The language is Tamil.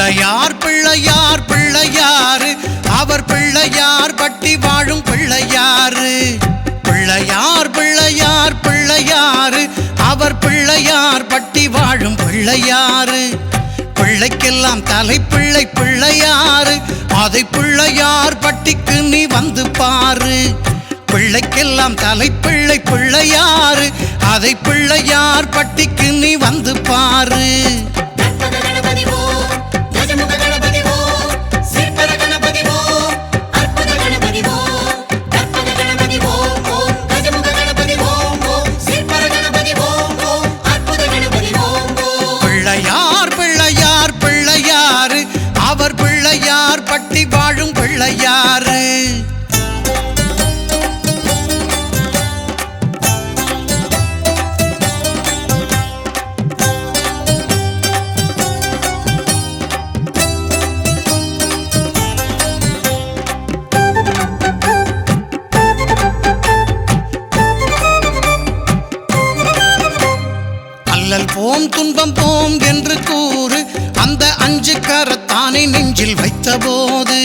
பிள்ளையார் பிள்ளையார் பிள்ளையாறு. அவர் பிள்ளையார் பட்டி வாழும் பிள்ளையாறு. பிள்ளையார் பிள்ளையார் பிள்ளையாறு. அவர் பிள்ளையார் பட்டி வாழும் பிள்ளையாறு. பிள்ளைக்கெல்லாம் தலைப்பிள்ளை பிள்ளையாறு. அதை பிள்ளையார் பட்டிக்கு நீ வந்து பாரு. பிள்ளைக்கெல்லாம் தலைப்பிள்ளை பிள்ளையாறு. அதை பிள்ளையார் பட்டிக்கு நீ வந்து பாரு. பிள்ளையார் பட்டி வாழும் பிள்ளையாறு போம் துன்பம் போம் என்று கூறு நெஞ்சில் வைத்தபோது